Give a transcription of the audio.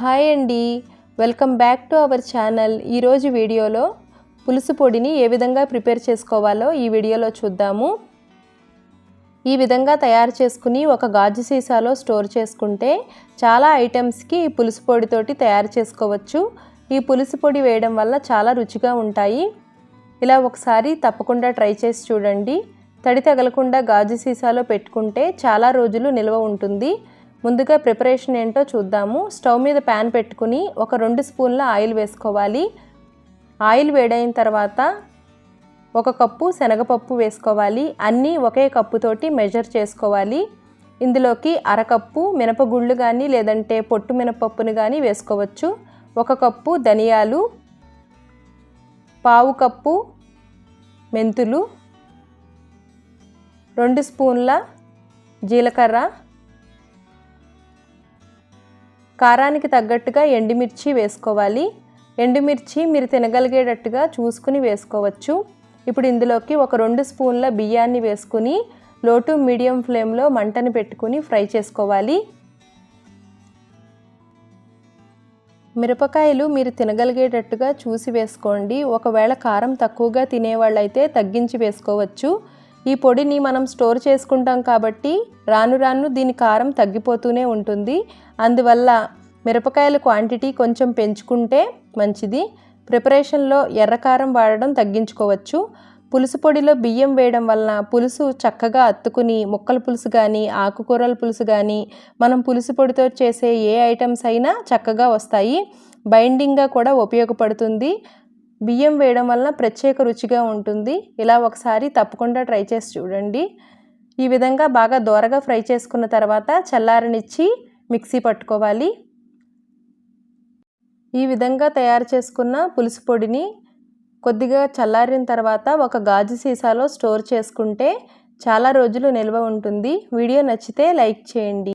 Hi అండి. Welcome back to our channel. ఈరోజు వీడియోలో పులుసు పొడిని ఏ విధంగా ప్రిపేర్ చేసుకోవాలో ఈ వీడియోలో చూద్దాము. ఈ విధంగా తయారు చేసుకుని ఒక గాజు సీసాలో స్టోర్ చేసుకుంటే చాలా ఐటమ్స్కి ఈ పులుసు పొడితోటి తయారు చేసుకోవచ్చు. ఈ పులుసు పొడి వేయడం వల్ల చాలా రుచిగా ఉంటాయి. ఇలా ఒకసారి తప్పకుండా ట్రై చేసి చూడండి. తడి తగలకుండా గాజు సీసాలో పెట్టుకుంటే చాలా రోజులు నిల్వ ఉంటుంది. ముందుగా ప్రిపరేషన్ ఏంటో చూద్దాము. స్టవ్ మీద ప్యాన్ పెట్టుకుని ఒక రెండు స్పూన్ల ఆయిల్ వేసుకోవాలి. ఆయిల్ వేడైన తర్వాత ఒక కప్పు శనగపప్పు వేసుకోవాలి. అన్నీ ఒకే కప్పుతోటి మెజర్ చేసుకోవాలి. ఇందులోకి అరకప్పు మినపగుళ్ళు కానీ లేదంటే పొట్టు మినపప్పును కానీ వేసుకోవచ్చు. ఒక కప్పు ధనియాలు పావు కప్పు మెంతులు రెండు స్పూన్ల జీలకర్ర కారానికి తగ్గట్టుగా ఎండుమిర్చి వేసుకోవాలి. ఎండుమిర్చి మీరు తినగలిగేటట్టుగా చూసుకుని వేసుకోవచ్చు. ఇప్పుడు ఇందులోకి ఒక రెండు స్పూన్ల బియ్యాన్ని వేసుకుని లో టు మీడియం ఫ్లేమ్లో మంటను పెట్టుకుని ఫ్రై చేసుకోవాలి. మిరపకాయలు మీరు తినగలిగేటట్టుగా చూసి వేసుకోండి. ఒకవేళ కారం తక్కువగా తినేవాళ్ళైతే తగ్గించి వేసుకోవచ్చు. ఈ పొడిని మనం స్టోర్ చేసుకుంటాం కాబట్టి రాను రాను దీని కారం తగ్గిపోతూనే ఉంటుంది. అందువల్ల మిరపకాయల క్వాంటిటీ కొంచెం పెంచుకుంటే మంచిది. ప్రిపరేషన్లో ఎర్రకారం వాడడం తగ్గించుకోవచ్చు. పులుసు పొడిలో బియ్యం వేయడం వలన పులుసు చక్కగా అత్తుకుని ముక్కల పులుసు కానీ ఆకుకూరల పులుసు కానీ మనం పులుసు పొడితో చేసే ఏ ఐటమ్స్ అయినా చక్కగా వస్తాయి. బైండింగ్గా కూడా ఉపయోగపడుతుంది. బియ్యం వేయడం వలన ప్రత్యేక రుచిగా ఉంటుంది. ఇలా ఒకసారి తప్పకుండా ట్రై చేసి చూడండి. ఈ విధంగా బాగా దోరగా ఫ్రై చేసుకున్న తర్వాత చల్లారనిచ్చి మిక్సీ పట్టుకోవాలి. ఈ విధంగా తయారు చేసుకున్న పులుసు పొడిని కొద్దిగా చల్లారిన తర్వాత ఒక గాజు సీసాలో స్టోర్ చేసుకుంటే చాలా రోజులు నిల్వ ఉంటుంది. వీడియో నచ్చితే లైక్ చేయండి.